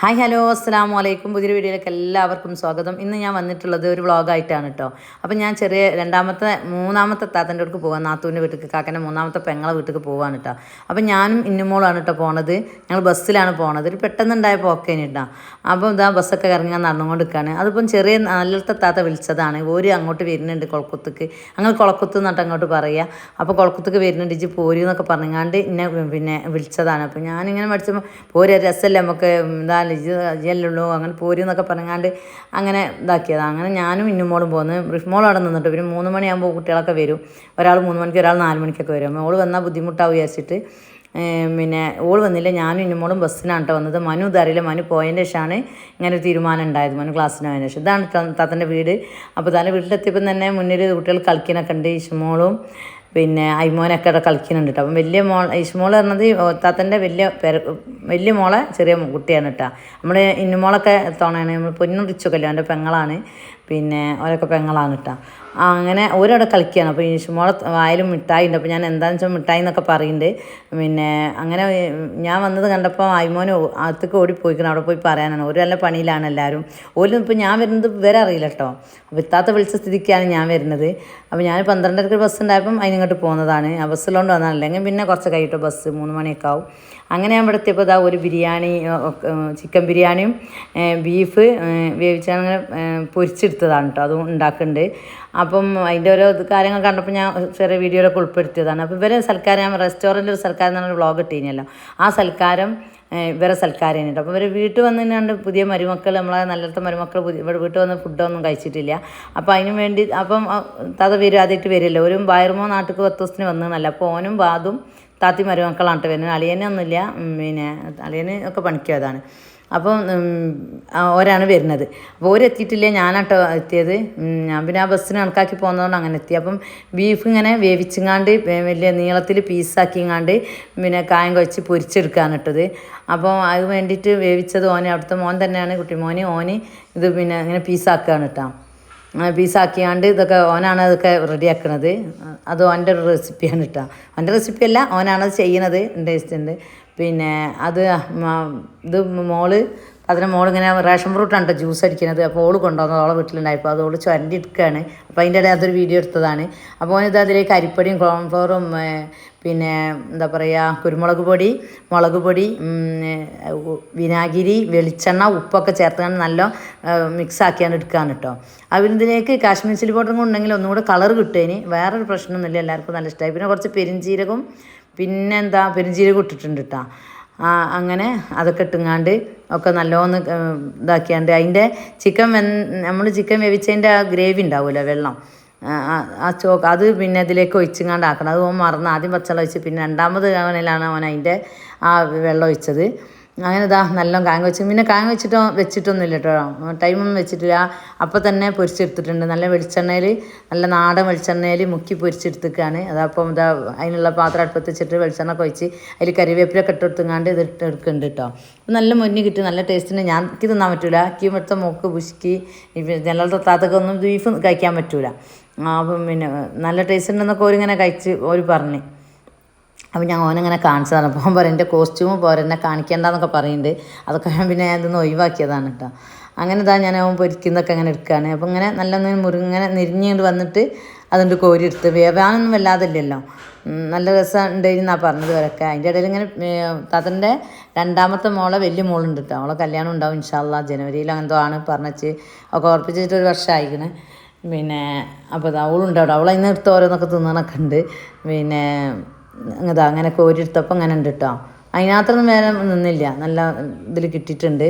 Hi hello അസ്സാം വലൈക്കും പുതിയൊരു വീഡിയോയിലേക്ക് എല്ലാവർക്കും സ്വാഗതം. ഇന്ന് ഞാൻ വന്നിട്ടുള്ളത് ഒരു വ്ളോഗായിട്ടാണ് കേട്ടോ. അപ്പം ഞാൻ ചെറിയ രണ്ടാമത്തെ മൂന്നാമത്തെ താത്തന്റെ അടുക്ക് പോകാൻ നാത്തൂന്റെ വീട്ടിലേക്ക് കാക്കന്റെ മൂന്നാമത്തെ പെങ്ങളെ വീട്ടിലേക്ക് പോകാൻ കേട്ടോ. അപ്പം ഞാനും ഇന്നുമോളാണ് കേട്ടോ പോണത്. ഞങ്ങൾ ബസ്സിലാണ് പോണത്. ഒരു പെട്ടെന്നുണ്ടായ പോക്കേന് കേട്ടോ. അപ്പം ഇതാ ബസ്സൊക്കെ ഇറങ്ങി ഞാൻ നടന്നുകൊണ്ട് നിൽക്കുകയാണ് അതിപ്പം ചെറിയ നല്ലത്തെ താത്ത വിളിച്ചതാണ്. ഒരു അങ്ങോട്ട് വരുന്നുണ്ട് കുളക്കുത്തേക്ക്. അങ്ങനെ കുളക്കുത്ത് എന്നിട്ട് അങ്ങോട്ട് പറയുക അപ്പോൾ കുളക്കുത്തേക്ക് വരുന്നുണ്ട്. ഇജ്ജ് പോരൂ എന്നൊക്കെ പറഞ്ഞാണ്ട് എന്നെ പിന്നെ വിളിച്ചതാണ്. അപ്പം ഞാനിങ്ങനെ പഠിച്ചപ്പോൾ പോര് രസമല്ലേ നമുക്ക് എന്താ ഇജ്ജ് ഇജ്ജല്ലുള്ളൂ അങ്ങനെ പോരി എന്നൊക്കെ പറഞ്ഞാണ്ട് അങ്ങനെ ഇതാക്കിയതാണ് അങ്ങനെ ഞാനും ഇന്നുമോളും പോകുന്നു റിഫ്മോൾ അവിടെ നിന്നിട്ട് പിന്നെ മൂന്ന് മണിയാകുമ്പോൾ കുട്ടികളൊക്കെ വരും. ഒരാൾ മൂന്ന് മണിക്ക് ഒരാൾ നാല് മണിക്കൊക്കെ വരും. ഓൾ വന്നാൽ ബുദ്ധിമുട്ടാവും വിചാരിച്ചിട്ട്. പിന്നെ ഓൾ വന്നില്ല ഞാനും ഇന്നുമോളും ബസ്സിനാണ് കേട്ടോ വന്നത്. മനു ഇതറിയില്ല മനു പോയതിന്റെ ശേഷമാണ് ഇങ്ങനെ ഒരു തീരുമാനം ഉണ്ടായത്. മനു ക്ലാസ്സിന് പോയതിന് ശേഷം. ഇതാണ് താത്തന്റെ വീട്. അപ്പോൾ തന്നെ വീട്ടിലെത്തിയപ്പം തന്നെ മുന്നിൽ കുട്ടികൾ കളിക്കാനൊക്കെ ഉണ്ട്. ഇഷ്മോളും പിന്നെ ഐമോനൊക്കെ അവിടെ കളിക്കുന്നുണ്ട് കേട്ടോ അപ്പം വലിയ മോൾ ഇഷ്മോൾ പറഞ്ഞത് താത്തന്റെ വലിയ പെര വലിയ മോളെ ചെറിയ കുട്ടിയാണ് കേട്ടോ നമ്മൾ ഇന്നുമോളൊക്കെ തോണയാണ്. നമ്മൾ പൊന്നും റിച്ചൊക്കെ എന്റെ പെങ്ങളാണ്. പിന്നെ ഓരൊക്കെ പെങ്ങളാണ് കേട്ടോ അങ്ങനെ ഓരോടെ കളിക്കുകയാണ് അപ്പോൾ ഈശുമോളെ വായിലും മിഠായി ഉണ്ട് അപ്പോൾ ഞാൻ എന്താണെന്ന് വെച്ചാൽ മിഠായി എന്നൊക്കെ പറയുന്നുണ്ട് പിന്നെ അങ്ങനെ ഞാൻ വന്നത് കണ്ടപ്പോൾ അയ്മോന് അകത്തേക്ക് ഓടിപ്പോയിക്കണം. അവിടെ പോയി പറയാനാണ്. ഒരു നല്ല പണിയിലാണ് എല്ലാവരും ഓലും ഇപ്പോൾ ഞാൻ വരുന്നത് വരെ അറിയില്ല കേട്ടോ അപ്പോൾ ഇത്താത്ത വിളിച്ച സ്ഥിതിക്കാണ് ഞാൻ വരുന്നത്. അപ്പോൾ ഞാൻ പന്ത്രണ്ടരക്ക് ബസ് ഉണ്ടായപ്പം അതിനിങ്ങോട്ട് പോകുന്നതാണ് ആ ബസ്സിലോണ്ട് വന്നാൽ അല്ലെങ്കിൽ പിന്നെ കുറച്ച് കഴിയിട്ട് ബസ് മൂന്ന് മണിയൊക്കെ ആവും. അങ്ങനെ ഞാൻ എത്തിയപ്പോൾ ഇതാ ഒരു ബിരിയാണി ചിക്കൻ ബിരിയാണിയും ബീഫ് വേവിച്ച് അങ്ങനെ പൊരിച്ചെടുത്തതാണ് കേട്ടോ അതും ഉണ്ടാക്കുന്നുണ്ട് അപ്പം അതിന്റെ ഓരോ കാര്യങ്ങൾ കണ്ടപ്പോൾ ഞാൻ ചെറിയ വീഡിയോയിലൊക്കെ ഉൾപ്പെടുത്തിയതാണ്. അപ്പോൾ ഇവരെ സൽക്കാരം ഞാൻ റെസ്റ്റോറന്റിൽ ഒരു സൽക്കാരം എന്നുള്ള വ്ളോഗ് ഇട്ടിരുന്നല്ലോ. ആ സൽക്കാരം ഇവരെ സൽക്കാരം തന്നെയുണ്ട് അപ്പോൾ ഇവർ വീട്ടിൽ വന്ന് കണ്ട് പുതിയ മരുമക്കൾ നമ്മളെ നല്ലത്തെ മരുമക്കൾ പുതിയ ഇവിടെ വീട്ടിൽ വന്ന് ഫുഡൊന്നും കഴിച്ചിട്ടില്ല. അപ്പോൾ അതിന് വേണ്ടി അപ്പം തത താത്ത വരും ആദ്യമായിട്ട് വരില്ല ഒരു വയറുമോ നാട്ടിൽ പത്ത് ദിവസത്തിന് വന്നതല്ല അപ്പോൾ ഓനും ബാദും താത്തി മരുമക്കളാണ് കേട്ടോ വരുന്നത്. അളിയനൊന്നുമില്ല പിന്നെ അളിയന് ഒക്കെ പണിക്കും അതാണ് അപ്പം ഓരാണ് വരുന്നത്. അപ്പോൾ ഓരെത്തിയിട്ടില്ല ഞാനാട്ടോ എത്തിയത്. ഞാൻ പിന്നെ ആ ബസ്സിന് കണക്കാക്കി പോകുന്നതുകൊണ്ട് അങ്ങനെ എത്തി. അപ്പം ബീഫ് ഇങ്ങനെ വേവിച്ചിങ്ങാണ്ട് വലിയ നീളത്തിൽ പീസാക്കിങ്ങാണ്ട് പിന്നെ കായം കുഴച്ച് പൊരിച്ചെടുക്കാണ് ഇട്ടത് അപ്പോൾ അത് വേണ്ടിയിട്ട് വേവിച്ചത് ഓനെ അവിടുത്തെ മോൻ തന്നെയാണ് കുട്ടി. മോന് ഓന് ഇത് പിന്നെ ഇങ്ങനെ പീസാക്കുകയാണ് കേട്ടോ. പീസാക്കിയാണ്ട് ഇതൊക്കെ ഓനാണ് അതൊക്കെ റെഡിയാക്കണത്. അത് ഓന്റെ ഒരു റെസിപ്പിയാണ് കേട്ടോ ഓന്റെ റെസിപ്പി അല്ല ഓനാണത് ചെയ്യണത്. ടേസ്റ്റ് ഉണ്ട് പിന്നെ അത് ഇത് മോൾ അതിന് മോളിങ്ങനെ റേഷൻ ഫ്രൂട്ടാണ് ജ്യൂസ് അടിക്കുന്നത് അപ്പോൾ ഓൾ കൊണ്ടുവന്നത് ഓളെ വീട്ടിലുണ്ടായപ്പോൾ അത് ഓൾ ചുരണ്ടി എടുക്കുകയാണ് അപ്പോൾ അതിന്റെ ഇടയിൽ അതൊരു വീഡിയോ എടുത്തതാണ്. അപ്പോൾ ഓനിത് അതിലേക്ക് അരിപ്പൊടിയും കോൺഫ്ലോറും പിന്നെ എന്താ പറയുക കുരുമുളക് പൊടി മുളക് പൊടി വിനാഗിരി വെളിച്ചെണ്ണ ഉപ്പൊക്കെ ചേർത്തുകൊണ്ട് നല്ല മിക്സ് ആക്കിയാണ് എടുക്കുകയാണ് കേട്ടോ അതിലേക്ക് കാശ്മീർ ചില്ലി പൗഡറും ഉണ്ടെങ്കിൽ ഒന്നുകൂടെ കളർ കിട്ടുന്നതിന് വേറൊരു പ്രശ്നമൊന്നുമില്ല. എല്ലാവർക്കും നല്ല ഇഷ്ടമായി പിന്നെ കുറച്ച് പെരിഞ്ചീരകവും പിന്നെന്താ പെരിഞ്ചീരകം ഇട്ടിട്ടുണ്ട് കേട്ടോ അങ്ങനെ അതൊക്കെ ഇട്ടുങ്ങാണ്ട് ഒക്കെ നല്ലോന്ന് ഇതാക്കിയാണ്ട്. അതിന്റെ ചിക്കൻ വെൻ നമ്മൾ ചിക്കൻ വേവിച്ചതിന്റെ ആ ഗ്രേവി ഉണ്ടാവുമല്ലോ വെള്ളം? ആ, ആ, ആ ചോക്ക് അത് പിന്നെ അതിലേക്ക് ഒഴിച്ചിങ്ങാണ്ട് ആക്കണം. അത് ഓൻ മറന്ന് ആദ്യം പച്ചവെള്ളം ഒഴിച്ച് പിന്നെ രണ്ടാമത് അവനിലാണ് അവൻ അതിന്റെ ആ വെള്ളം ഒഴിച്ചത്. അങ്ങനെ ഇതാ നല്ല കാങ്ങ വെച്ചു. പിന്നെ കാങ്ങ വെച്ചിട്ടോ വെച്ചിട്ടൊന്നുമില്ല കേട്ടോ ടൈമൊന്നും വെച്ചിട്ടില്ല. അപ്പോൾ തന്നെ പൊരിച്ചെടുത്തിട്ടുണ്ട്. നല്ല വെളിച്ചെണ്ണയിൽ നല്ല നാടൻ വെളിച്ചെണ്ണയിൽ മുക്കി പൊരിച്ചെടുത്തേക്കാണ്. അതപ്പം ഇതാ അതിനുള്ള പാത്രം അടുപ്പത്ത് വെച്ചിട്ട് വെളിച്ചെണ്ണ കൊഴിച്ച് അതിൽ കരിവേപ്പിലൊക്കെ ഇട്ടെടുത്തുങ്ങാണ്ട് ഇത് എടുക്കുന്നുണ്ട് കേട്ടോ. നല്ല മുന്നിൽ കിട്ടി. നല്ല ടേസ്റ്റിന് ഞാൻ എനിക്ക് തിന്നാൻ പറ്റൂല. എനിക്ക് എടുത്ത മൂക്ക് പുഷ്കി ജനലത്തെ താത്തൊക്കെ ഒന്നും ബീഫ് കഴിക്കാൻ പറ്റൂല. ആ, അപ്പം പിന്നെ നല്ല ടേസ്റ്റ് ഉണ്ടെന്നൊക്കെ ഓരിങ്ങനെ കഴിച്ച് ഓര് പറഞ്ഞ്. അപ്പോൾ ഞാൻ ഓനങ്ങനെ കാണിച്ചു തന്നപ്പോൾ പറയും എന്റെ കോസ്റ്റ്യൂം പോരെ എന്നെ കാണിക്കേണ്ടെന്നൊക്കെ പറയുന്നുണ്ട് അതൊക്കെ ഞാൻ പിന്നെ ഞാൻ ഇതൊന്ന് ഒഴിവാക്കിയതാണ് കേട്ടോ അങ്ങനെ ഇതാ ഞാൻ അവൻ പൊരിക്കുന്നതൊക്കെ അങ്ങനെ എടുക്കുകയാണ് അപ്പോൾ ഇങ്ങനെ നല്ല മുറിങ്ങനെ നിരിഞ്ഞുകൊണ്ട് വന്നിട്ട് അതുകൊണ്ട് കോരി എടുത്ത് വേവാനൊന്നും വല്ലാതില്ലല്ലോ. നല്ല രസം ഉണ്ടായിരുന്നാണ് പറഞ്ഞത് വരൊക്കെ അതിന്റെ ഇടയിൽ ഇങ്ങനെ താത്തന്റെ രണ്ടാമത്തെ മോളെ വലിയ മോളുണ്ട് കേട്ടോ അവളെ കല്യാണം ഉണ്ടാവും ഇൻഷാല്ല ജനുവരിയിൽ അങ്ങനെന്തോ ആണ് പറഞ്ഞച്ച്. ഒക്കെ ഉറപ്പിച്ചിട്ട് ഒരു വർഷം പിന്നെ അപ്പോൾ അവളുണ്ട് അവിടെ. അവളെ ഇന്ന് എടുത്ത് ഓരോന്നൊക്കെ തിന്നണൊക്കെ ഉണ്ട്. പിന്നെ ഇതാ അങ്ങനെ കോരിയെടുത്തപ്പോൾ അങ്ങനെ ഉണ്ട് കേട്ടോ അതിനകത്തൊന്നും വേറെ നിന്നില്ല. നല്ല ഇതിൽ കിട്ടിയിട്ടുണ്ട്.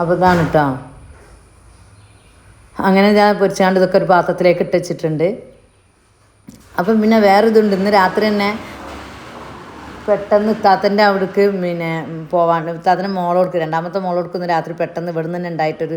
അപ്പോൾ ഇതാണ് കേട്ടോ അങ്ങനെ ഞാൻ പൊരിച്ചാണ്ട് ഇതൊക്കെ ഒരു പാത്രത്തിലേക്ക് ഇട്ട് വെച്ചിട്ടുണ്ട്. അപ്പം പിന്നെ വേറെ ഇതുണ്ട് ഇന്ന് രാത്രി തന്നെ പെട്ടെന്ന് ഇത്താത്തന്റെ അവിടേക്ക് പിന്നെ പോവാണ്ട്. ഇത്താത്തന്റെ മോളോടുക്ക് രണ്ടാമത്തെ മോളോടുക്ക് ഇന്ന് രാത്രി പെട്ടെന്ന് ഇവിടെ നിന്ന് തന്നെ ഉണ്ടായിട്ടൊരു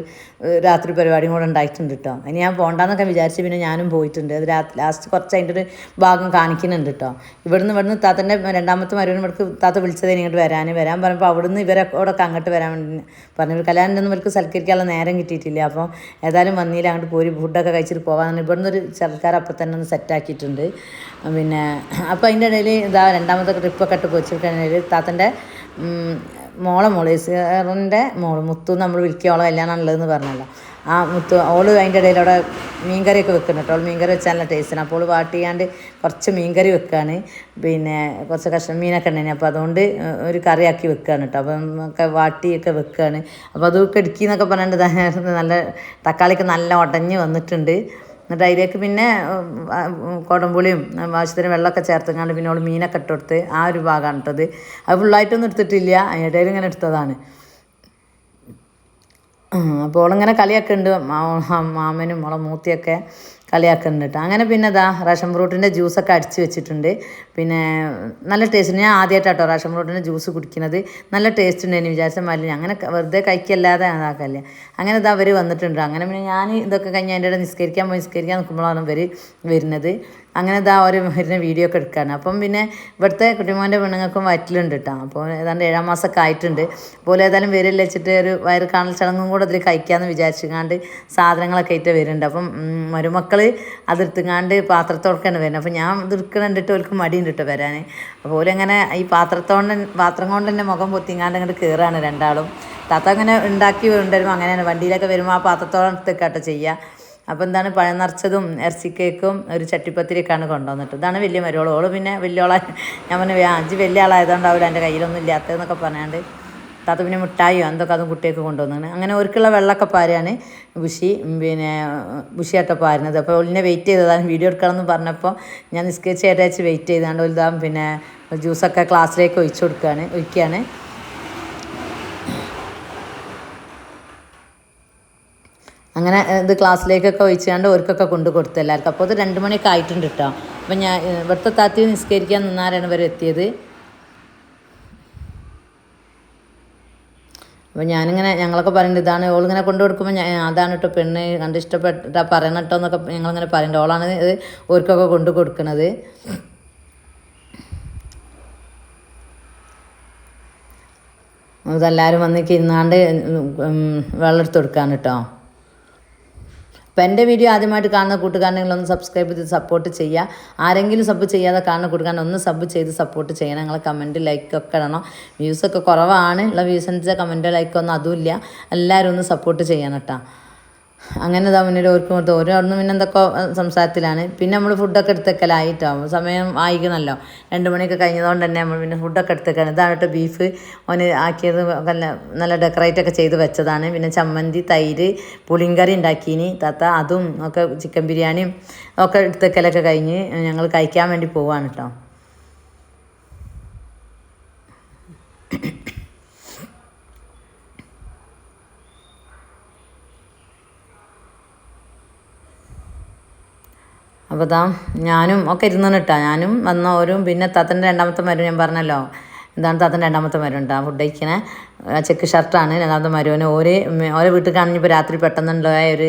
രാത്രി പരിപാടിയും കൂടെ ഉണ്ടായിട്ടുണ്ട് കേട്ടോ ഇനി ഞാൻ പോകണ്ടെന്നൊക്കെ വിചാരിച്ച് പിന്നെ ഞാനും പോയിട്ടുണ്ട്. അത് രാ ലാസ്റ്റ് കുറച്ച് അതിന്റെ ഒരു ഭാഗം കാണിക്കുന്നുണ്ട് കേട്ടോ ഇവിടുന്ന് ഇവിടുന്ന് താത്തന്റെ രണ്ടാമത്തെ മരുവിനും ഇവിടേക്ക് താത്ത വിളിച്ചത് ഇങ്ങോട്ട് വരാൻ വരാൻ പറഞ്ഞപ്പോൾ അവിടുന്ന് ഇവരൊക്കെ അങ്ങോട്ട് വരാൻ വേണ്ടി പറഞ്ഞു. കല്യാണം ഇവർക്ക് സൽക്കരിക്കാനുള്ള നേരം കിട്ടിയിട്ടില്ല. അപ്പോൾ ഏതായാലും വന്നില്ല അങ്ങോട്ട് പോയി ഫുഡൊക്കെ കഴിച്ചിട്ട് പോകാൻ ഇവിടുന്ന് ഒരു സർക്കാർ അപ്പം തന്നെ ഒന്ന് സെറ്റാക്കിയിട്ടുണ്ട് പിന്നെ അപ്പോൾ അതിന്റെ ഇടയിൽ ഇതാ രണ്ടാമത്തെ ട്രിപ്പൊക്കെ ഇട്ട് പൊരിച്ചിട്ട് താത്തന്റെ മോളെ മോൾ സാറിന്റെ മോൾ മുത്തു നമ്മൾ വിളിക്കുക കല്യാണം ഉള്ളതെന്ന് പറഞ്ഞല്ലോ. ആ മുത്തു ഓൾ അതിന്റെ ഇടയിൽ അവിടെ മീൻകറിയൊക്കെ വെക്കുന്നുണ്ട് ഓൾ മീൻകറി വെച്ചാൽ നല്ല ടേസ്റ്റാണ് അപ്പോൾ ഓൾ വാട്ടിയാണ്ട് കുറച്ച് മീൻകറി വെക്കുകയാണ് പിന്നെ കുറച്ച് കഷ്ണം മീനൊക്കെ ഉണ്ടെങ്കിൽ അപ്പോൾ അതുകൊണ്ട് ഒരു കറിയാക്കി വെക്കുകയാണ് കേട്ടോ. അപ്പം ഒക്കെ വാട്ടിയൊക്കെ വെക്കുകയാണ് അപ്പോൾ അതൊക്കെ ഇടുക്കി എന്നൊക്കെ പറഞ്ഞിട്ട് നല്ല തക്കാളിയൊക്കെ നല്ല ഉടഞ്ഞ് വന്നിട്ടുണ്ട്. എന്നിട്ട് അതിലേക്ക് പിന്നെ കുടംപുളിയും ആവശ്യത്തിന് വെള്ളമൊക്കെ ചേർത്തങ്ങാണ്ട് പിന്നെ അവൾ മീനൊക്കെ ഇട്ട് കൊടുത്ത് ആ ഒരു ഭാഗമാണ് ഇട്ടത്. അത് ഫുള്ളായിട്ടൊന്നും എടുത്തിട്ടില്ല ഇടയിൽ ഇങ്ങനെ എടുത്തതാണ്. അപ്പോൾ അവളിങ്ങനെ കളിയൊക്കെ ഉണ്ട് മാമനും മോളെ മൂത്തിയൊക്കെ. കളിയാക്കുന്നുണ്ട് കേട്ടോ അങ്ങനെ പിന്നെ ഇതാ റേഷൻ ഫ്രൂട്ടിന്റെ ജ്യൂസൊക്കെ അടിച്ച് വെച്ചിട്ടുണ്ട്. പിന്നെ നല്ല ടേസ്റ്റ് ഞാൻ ആദ്യമായിട്ടാട്ടോ റേഷൻ ഫ്രൂട്ടിന്റെ ജ്യൂസ് കുടിക്കുന്നത്. നല്ല ടേസ്റ്റ് ഉണ്ട് എന്ന് വിചാരിച്ച മല്ല അങ്ങനെ വെറുതെ കഴിക്കല്ലാതെ അതാക്കല്ലേ അങ്ങനെ ഇതാ അവർ വന്നിട്ടുണ്ട്. അങ്ങനെ പിന്നെ ഞാൻ ഇതൊക്കെ കഴിഞ്ഞ് അതിന്റെ ഇടയിൽ നിസ്കരിക്കാൻ പോയി. നിസ്കരിക്കാൻ നിൽക്കുമ്പോഴാണ് ഇവർ വരുന്നത്. അങ്ങനെ ഇതാ ഒരു വരുന്ന വീഡിയോ ഒക്കെ എടുക്കുകയാണ് അപ്പം പിന്നെ ഇവിടുത്തെ കുട്ടിമോന്റെ പെണ്ണുങ്ങൾക്കും വയറ്റിലുണ്ട് കേട്ടോ അപ്പോൾ ഏതാണ്ട് ഏഴാം മാസമൊക്കെ ആയിട്ടുണ്ട്. അപ്പോൾ ഏതായാലും വരില്ല വെച്ചിട്ട് ഒരു വയറ് കാണൽ ചടങ്ങും കൂടെ അതിൽ കഴിക്കാമെന്ന് വിചാരിച്ചുകൊണ്ട് സാധനങ്ങളൊക്കെ ആയിട്ട് വരുന്നുണ്ട്. അപ്പം മരുമക്കൾ അതെടുത്തുങ്ങാണ്ട് പാത്രത്തോടൊക്കെയാണ് വരുന്നത്. അപ്പോൾ ഞാൻ ഇത് കണ്ടിട്ട് അവർക്ക് മടിയുണ്ട് കേട്ടോ വരാൻ. അപ്പോൾ ഇങ്ങനെ ഈ പാത്രത്തോണ്ട് പാത്രം കൊണ്ട് തന്നെ മുഖം പൊത്തിങ്ങാണ്ട് അങ്ങോട്ട് കയറാണ് രണ്ടാളും. താത്ത അങ്ങനെ ഉണ്ടാക്കി വരുമ്പോൾ അങ്ങനെയാണ്. വണ്ടിയിലൊക്കെ വരുമ്പോൾ ആ പാത്രത്തോടത്തേക്കാട്ടോ ചെയ്യുക അപ്പോൾ എന്താണ് പഴം നിറച്ചതും ഇറച്ചി കേക്കും ഒരു ചട്ടിപ്പത്തിരിക്കാണ് കൊണ്ടുവന്നിട്ട്. ഇതാണ് വലിയ മരുവോളം ഓൾ പിന്നെ വലിയോളെ ഞാൻ പറഞ്ഞു അഞ്ച് വലിയ ആളായതുകൊണ്ടാവില്ല എന്റെ കയ്യിലൊന്നും ഇല്ലാത്തതെന്നൊക്കെ പറഞ്ഞാണ്ട് താത്ത പിന്നെ മിഠായിയോ എന്തൊക്കെ അതും കുട്ടിയൊക്കെ കൊണ്ടുവന്നാണ് അങ്ങനെ ഒരുക്കുള്ള വെള്ളമൊക്കെ പാരാണ് ബുഷി പിന്നെ ബുഷിയാട്ടോ പാരുന്നത്. അപ്പോൾ ഒളിനെ വെയിറ്റ് ചെയ്തതാണ് വീഡിയോ എടുക്കണമെന്ന് പറഞ്ഞപ്പോൾ ഞാൻ നിസ്കരിച്ച് ഏറ്റാച്ച് വെയിറ്റ് ചെയ്താണ്ട് ഒലിതാ പിന്നെ ജ്യൂസൊക്കെ ക്ലാസ്സിലേക്ക് ഒഴിച്ചു കൊടുക്കുകയാണ് ഒഴിക്കുകയാണ് അങ്ങനെ ഇത് ക്ലാസ്സിലേക്കൊക്കെ ഒഴിച്ചാണ്ട് ഓർക്കൊക്കെ കൊണ്ട് കൊടുത്തു എല്ലാവർക്കും. അപ്പോൾ അത് രണ്ട് മണിയൊക്കെ ആയിട്ടുണ്ട് കേട്ടോ അപ്പം ഞാൻ ഇവിടുത്തെ താത്തി നിസ്കരിക്കാൻ നിന്നാരാണ് ഇവർ എത്തിയത്? അപ്പോൾ ഞാനിങ്ങനെ ഞങ്ങളൊക്കെ പറയുന്നുണ്ട് ഇതാണ് ഓളിങ്ങനെ കൊണ്ടു കൊടുക്കുമ്പോൾ ഞാൻ അതാണ് കേട്ടോ പെണ്ണ് കണ്ട് ഇഷ്ടപ്പെട്ടാ പറയണം കേട്ടോ എന്നൊക്കെ ഞങ്ങളിങ്ങനെ പറയുന്നുണ്ട് ഓളാണ് ഇത് ഓർക്കൊക്കെ കൊണ്ടു കൊടുക്കുന്നത് ഇതെല്ലാവരും വന്നിട്ട് ഇന്നാണ്ട് വെള്ളം എടുത്ത് കൊടുക്കാൻ കേട്ടോ അപ്പോൾ എന്റെ വീഡിയോ ആദ്യമായിട്ട് കാണുന്ന കൂട്ടുകാരനെങ്കിലൊന്ന് സബ്സ്ക്രൈബ് ചെയ്ത് സപ്പോർട്ട് ചെയ്യുക ആരെങ്കിലും സബ് ചെയ്യാതെ കാണുന്ന കൂട്ടുകാരൻ ഒന്ന് സബ് ചെയ്ത് സപ്പോർട്ട് ചെയ്യണം. നിങ്ങൾ കമന്റ് ലൈക്ക് ഒക്കെ ഇടണം. വ്യൂസൊക്കെ കുറവാണ്. ഉള്ള വ്യൂസിന്റെ കമന്റ് ലൈക്കൊന്നും അതുമില്ല എല്ലാവരും ഒന്ന് സപ്പോർട്ട് ചെയ്യണം കേട്ടോ അങ്ങനെ ഇതാ ഓർക്കും കൊടുത്ത് ഓരോ അവിടുന്ന് പിന്നെ എന്തൊക്കെ സംസാരത്തിലാണ്. പിന്നെ നമ്മൾ ഫുഡൊക്കെ എടുത്തേക്കലായിട്ടോ സമയം ആയിക്കണല്ലോ. രണ്ട് മണിയൊക്കെ കഴിഞ്ഞതുകൊണ്ട് തന്നെ നമ്മൾ പിന്നെ ഫുഡൊക്കെ എടുത്തേക്കാണ്. ഇതായിട്ട് ബീഫ് ഓന് ആക്കിയത് നല്ല നല്ല ഡെക്കറേറ്റ് ഒക്കെ ചെയ്ത് വെച്ചതാണ്. പിന്നെ ചമ്മന്തി തൈര് പുളിങ്കറി ഉണ്ടാക്കീനി. തത്ത അതും ഒക്കെ ചിക്കൻ ബിരിയാണിയും ഒക്കെ എടുത്തേക്കലൊക്കെ കഴിഞ്ഞ് ഞങ്ങൾ കഴിക്കാൻ വേണ്ടി പോവാണ് കേട്ടോ. അപ്പോൾ ഇതാ ഞാനും ഒക്കെ ഇരുന്നാണ് കേട്ടോ ഞാനും വന്നവരും പിന്നെ തത്തന്റെ രണ്ടാമത്തെ മരും ഞാൻ പറഞ്ഞല്ലോ. എന്താണ് താത്തന്റെ രണ്ടാമത്തെ മരുണ്ട് ആ ഫുഡ് കഴിക്കണേ. ചെക്ക് ഷർട്ടാണ് രണ്ടാമത്തെ മരുവന് ഒരേ ഓരോ വീട്ടിൽ കാണിഞ്ഞപ്പോൾ രാത്രി പെട്ടെന്നുണ്ടായ ഒരു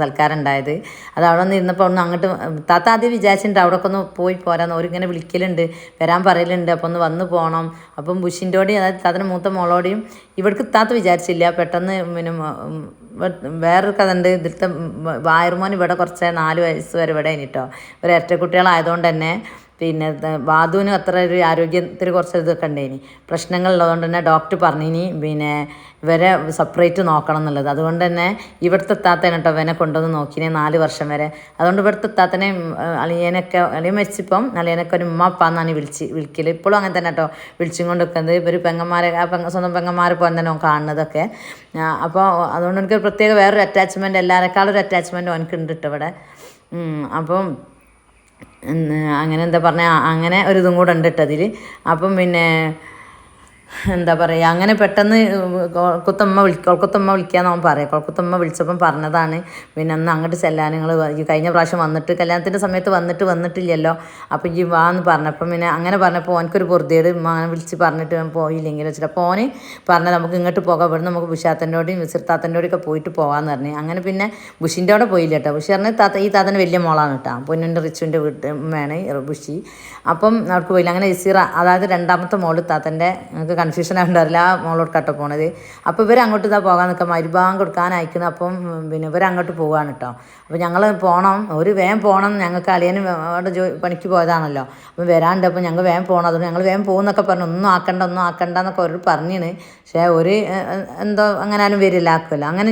സൽക്കാരം ഉണ്ടായത്. അത് അവിടെ നിന്ന് ഇരുന്നപ്പോൾ ഒന്ന് അങ്ങോട്ട് താത്ത ആദ്യം വിചാരിച്ചിട്ടുണ്ട് അവിടെ ഒക്കെ ഒന്ന് പോയി പോരാന്ന്. ഓരിങ്ങനെ വിളിക്കലുണ്ട് വരാൻ പറയലുണ്ട്. അപ്പോൾ ഒന്ന് വന്ന് പോകണം അപ്പം ബുഷിന്റെയോടെയും അതായത് താത്തന്റെ മൂത്ത മോളോടെയും ഇവിടേക്ക് താത്ത വിചാരിച്ചില്ല. പെട്ടെന്ന് പിന്നെ വേറൊരു കഥ ഉണ്ട് ഇതിലത്തെ വായർമോൻ ഇവിടെ കുറച്ച് നാല് വയസ്സ് വരെ ഇവിടെ ഇനിട്ടോ ഒരു ഇരട്ടക്കുട്ടികളായതുകൊണ്ട് തന്നെ പിന്നെ വാതുവിന് അത്ര ഒരു ആരോഗ്യത്തിൽ കുറച്ച് ഇതൊക്കെ ഉണ്ടായിനി പ്രശ്നങ്ങളുള്ളതുകൊണ്ട് തന്നെ ഡോക്ടർ പറഞ്ഞിനി പിന്നെ ഇവരെ സെപ്പറേറ്റ് നോക്കണം എന്നുള്ളത്. അതുകൊണ്ട് തന്നെ ഇവിടുത്തെ താത്തേനെ കേട്ടോ ഇവനെ കൊണ്ടുവന്ന് നോക്കിനെ നാല് വർഷം വരെ. അതുകൊണ്ട് ഇവിടുത്തെ താത്തനെ അളിയനൊക്കെ അളിയൻ മരിച്ചിപ്പം അളിയനൊക്കെ ഒരു ഉമ്മ എന്നാണ് വിളിച്ച് വിളിക്കൽ ഇപ്പോഴും അങ്ങനെ തന്നെ കേട്ടോ വിളിച്ചും കൊണ്ട് വെക്കുന്നത് ഇവർ പെങ്ങന്മാരെ ആ പെങ്ങ സ്വന്തം പെങ്ങന്മാരെ പോലെ തന്നെ കാണുന്നതൊക്കെ. അപ്പോൾ അതുകൊണ്ട് എനിക്ക് പ്രത്യേക വേറൊരു അറ്റാച്ച്മെന്റ് എല്ലാവരെക്കാളും ഒരു അറ്റാച്ച്മെന്റ് എനിക്ക് ഉണ്ട് കേട്ടോ ഇവിടെ അപ്പം അങ്ങനെ എന്താ പറഞ്ഞാൽ അങ്ങനെ ഒരു ഇതും കൂടെ ഉണ്ട് കേട്ടോ അതിൽ അപ്പം പിന്നെ എന്താ പറയുക അങ്ങനെ പെട്ടെന്ന് കൊക്കുത്തമ്മ വിളി കൊൽക്കുത്തമ്മ വിളിക്കാന്ന് പറയാം. കൊൽക്കുത്തമ്മ വിളിച്ചപ്പം പറഞ്ഞതാണ് പിന്നെ അന്ന് അങ്ങോട്ട് ചെല്ലാൻ നിങ്ങൾ കഴിഞ്ഞ പ്രാവശ്യം വന്നിട്ട് കല്യാണത്തിന്റെ സമയത്ത് വന്നിട്ട് വന്നിട്ടില്ലല്ലോ. അപ്പം ഈ വാ എന്ന് പറഞ്ഞപ്പം പിന്നെ അങ്ങനെ പറഞ്ഞപ്പോൾ ഓനക്കൊരു പൊറുതേട് അങ്ങനെ വിളിച്ച് പറഞ്ഞിട്ട് പോയില്ലെങ്കിൽ വെച്ചിട്ട് അപ്പോൾ ഓന് പറഞ്ഞത് നമുക്ക് ഇങ്ങോട്ട് പോകാം. ഇവിടെ നമുക്ക് ബുഷാത്തന്റെയോടെയും വിസിർത്താത്തന്റെയോടെയും ഒക്കെ പോയിട്ട് പോകാമെന്ന് പറഞ്ഞു. അങ്ങനെ പിന്നെ ബുഷിന്റെ അവിടെ പോയില്ല കേട്ടോ ബുഷി പറഞ്ഞ് താത്ത ഈ താത്തന്റെ വലിയ മോളാണ് കേട്ടോ പൊന്നിന്റെ റിച്ചുവിന്റെ വീട്ട് വേണേ ബുഷി. അപ്പം അവർക്ക് പോയില്ല. അങ്ങനെ ഇസീറ അതായത് രണ്ടാമത്തെ മോൾ താത്തന്റെ ഞങ്ങൾക്ക് കൺഫ്യൂഷൻ ഉണ്ടാവില്ല ആ മോളോട് പോണത് അപ്പോൾ ഇവർ അങ്ങോട്ട് ഇതാ പോകാൻ നിൽക്കാം മരുഭാഗം കൊടുക്കാനയക്കുന്നത് അപ്പം പിന്നെ ഇവർ അങ്ങോട്ട് പോവാണ് കേട്ടോ അപ്പോൾ ഞങ്ങൾ പോകണം ഒരു വേഗം പോകണം ഞങ്ങൾക്ക് അളിയനും അവിടെ ജോ പണിക്ക് പോയതാണല്ലോ. അപ്പം വരാണ്ട് അപ്പം ഞങ്ങൾ വേഗം പോകണം അതുകൊണ്ട് ഞങ്ങൾ വേഗം പോകുന്നൊക്കെ പറഞ്ഞു. ഒന്നും ആക്കണ്ട ഒന്നും ആക്കണ്ട എന്നൊക്കെ ഒരു പറഞ്ഞിന് പക്ഷേ ഒരു എന്തോ അങ്ങനെ ആരും വരില്ല ആക്കുമല്ലോ അങ്ങനെ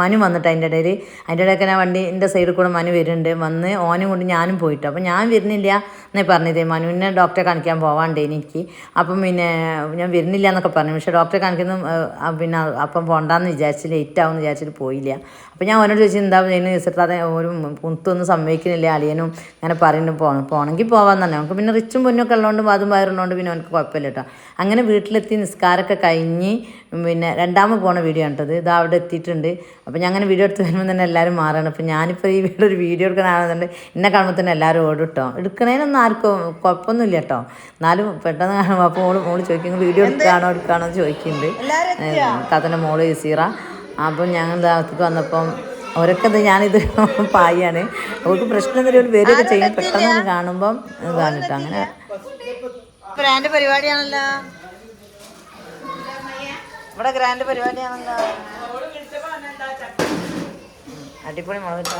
മനു വന്നിട്ട് അതിന്റെ ഇടയിൽ അതിന്റെ ഇടയ്ക്ക് ഞാൻ വണ്ടീന്റെ സൈഡിൽ കൂടെ മനു വരുന്നുണ്ട്. വന്ന് ഓനും കൊണ്ട് ഞാനും പോയിട്ട്. അപ്പോൾ ഞാൻ വരുന്നില്ല എന്നേ പറഞ്ഞത് മനുവിനെ ഡോക്ടറെ കാണിക്കാൻ പോവാണ്ട് എനിക്ക്. അപ്പം പിന്നെ ഞാൻ വരുന്നില്ല എന്നൊക്കെ പറഞ്ഞു. പക്ഷേ ഡോക്ടറെ കാണിക്കുന്ന പിന്നെ അപ്പം പോകണ്ടെന്ന് വിചാരിച്ച് ലേറ്റ് ആവുമെന്ന് വിചാരിച്ചിട്ട് പോയില്ല. അപ്പോൾ ഞാൻ അവനോട് ചോദിച്ചു എന്താ ചെയ്യുന്നത് വിസിട്ടാതെ ഒരു പുത്തൊന്നും സമ്മതിക്കുന്നില്ല അളിയനും? അങ്ങനെ പറയുന്നുണ്ട് പോകണം പോകണമെങ്കിൽ പോകാൻ തന്നെ നമുക്ക് പിന്നെ റിച്ചും പൊന്നൊക്കെ ഉള്ളതുകൊണ്ട് അതും വയറുള്ളതുകൊണ്ട് പിന്നെ അവനക്ക് കുഴപ്പമില്ല കേട്ടോ അങ്ങനെ വീട്ടിലെത്തി നിസ്കാരമൊക്കെ കഴിഞ്ഞ് പിന്നെ രണ്ടാമത് പോണ വീഡിയോ ആണിട്ടത് ഇത്. അവിടെ എത്തിയിട്ടുണ്ട്. അപ്പോൾ ഞാൻ അങ്ങനെ വീഡിയോ എടുത്ത് വരുമ്പോൾ തന്നെ എല്ലാവരും മാറുകയാണ് അപ്പോൾ ഞാനിപ്പോൾ ഈ വീഡിയോ ഒരു വീഡിയോ എടുക്കണാണെന്നുണ്ട് എന്നെ കാണുമ്പോൾ തന്നെ എല്ലാവരും ഓടും കേട്ടോ എടുക്കണേനൊന്നും ആർക്കും കുഴപ്പമൊന്നുമില്ല കേട്ടോ എന്നാലും പെട്ടെന്ന് കാണുമ്പോൾ അപ്പോൾ മോൾ മോൾ ചോദിക്കും വീഡിയോ എടുക്കാണോ എന്ന് ചോദിക്കുന്നുണ്ട്. താത്തന്റെ മോൾ ഇസീറ അപ്പം ഞങ്ങൾ അകത്തേക്ക് വന്നപ്പം അവരൊക്കെ ഇത് ഞാനിത് പായാണ്. അവർക്ക് പ്രശ്നം എന്തെങ്കിലും വരികയൊക്കെ ചെയ്യും പെട്ടെന്ന് കാണുമ്പം കാണിട്ട് അങ്ങനെ ഗ്രാൻഡ് പരിപാടിയാണല്ലോ. ഇവിടെ ഗ്രാൻഡ് പരിപാടിയാണല്ലോ. അടിപൊളി മുളക്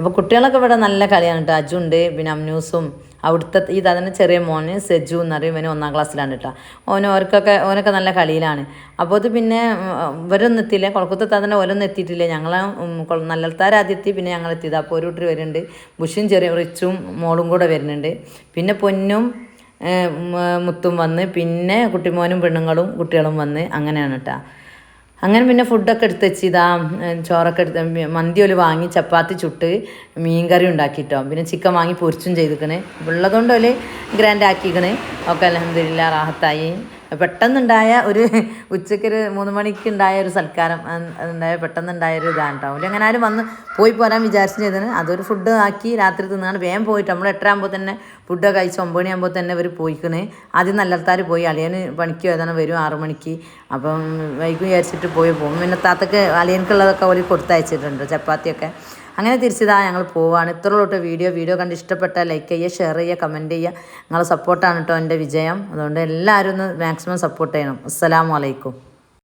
അപ്പോൾ കുട്ടികളൊക്കെ ഇവിടെ നല്ല കളിയാണ് കേട്ടോ അജുണ്ട് പിന്നെ അമ്നൂസും. അവിടുത്തെ ഈ തന്നെ ചെറിയ മോന് സെജു എന്ന് പറയും. ഇവന് ഒന്നാം ക്ലാസ്സിലാണ് കേട്ടോ ഓന് ഓർക്കൊക്കെ ഓനൊക്കെ നല്ല കളിയിലാണ്. അപ്പോൾ അത് പിന്നെ ഇവരൊന്നും എത്തിയില്ല. കൊളക്കത്തെ തന്നെ ഓരോന്നും എത്തിയിട്ടില്ല. ഞങ്ങൾ നല്ലത്താർ എത്തി പിന്നെ ഞങ്ങൾ എത്തിയത്. അപ്പോൾ ഒരു കൂട്ടർ വരുന്നുണ്ട്. ബുഷും ചെറിയ റിച്ചും മോളും കൂടെ വരുന്നുണ്ട്. പിന്നെ പൊന്നും മുത്തും വന്ന്. പിന്നെ കുട്ടിമോനും പെണ്ണുങ്ങളും കുട്ടികളും വന്ന് അങ്ങനെയാണ് കേട്ടോ അങ്ങനെ പിന്നെ ഫുഡൊക്കെ എടുത്ത് വെച്ച് ഇതാ ഉം, ചോറൊക്കെ എടുത്ത് മന്തി ഒരു വാങ്ങി ചപ്പാത്തി ചുട്ട് മീൻകറി ഉണ്ടാക്കിയിട്ടോ പിന്നെ ചിക്കൻ വാങ്ങി പൊരിച്ചും ചെയ്തിക്കണേ. ഉള്ളതുകൊണ്ട് ഒരു ഗ്രാൻഡ് ആക്കിക്കണേ. ഒക്കെ അലഹമില്ല റാഹത്തായി. പെട്ടെന്നുണ്ടായ ഒരു ഉച്ചക്കൊരു മൂന്ന് മണിക്ക് ഉണ്ടായ ഒരു സൽക്കാരം. ഉണ്ടായ പെട്ടെന്നുണ്ടായ ഒരു ഇതാണ് കേട്ടോ അങ്ങനെ ആരും വന്ന് പോയി പോരാൻ വിചാരിച്ചു ചെയ്തത് അതൊരു ഫുഡ് ആക്കി രാത്രി തിന്നാണ്. വേഗം പോയിട്ട് നമ്മൾ എട്ടരാകുമ്പോൾ തന്നെ ഫുഡൊക്കെ കഴിച്ച് ഒമ്പത് മണിയാകുമ്പോൾ തന്നെ ഇവർ പോയിക്കണ്. ആദ്യം നല്ലത്താർ പോയി. അളിയന് പണിക്ക് ഏതാണ് വരും ആറു മണിക്ക്. അപ്പം വൈകി വിചാരിച്ചിട്ട് പോയി പോകും. പിന്നെ താത്തക്ക് അളിയൻക്കുള്ളതൊക്കെ അവർ കൊടുത്തയച്ചിട്ടുണ്ട്. ചപ്പാത്തിയൊക്കെ. അങ്ങനെ തിരിച്ചതാ ഞങ്ങൾ പോവാണ്. ഇത്ര തൊട്ട് വീഡിയോ. വീഡിയോ കണ്ട് ഇഷ്ടപ്പെട്ട ലൈക്ക് ചെയ്യുക ഷെയർ ചെയ്യുക കമന്റ് ചെയ്യുക. നിങ്ങളെ സപ്പോർട്ടാണ് കേട്ടോ എന്റെ വിജയം. അതുകൊണ്ട് എല്ലാവരും ഒന്ന് മാക്സിമം സപ്പോർട്ട് ചെയ്യണം. അസ്സലാമു അലൈക്കും.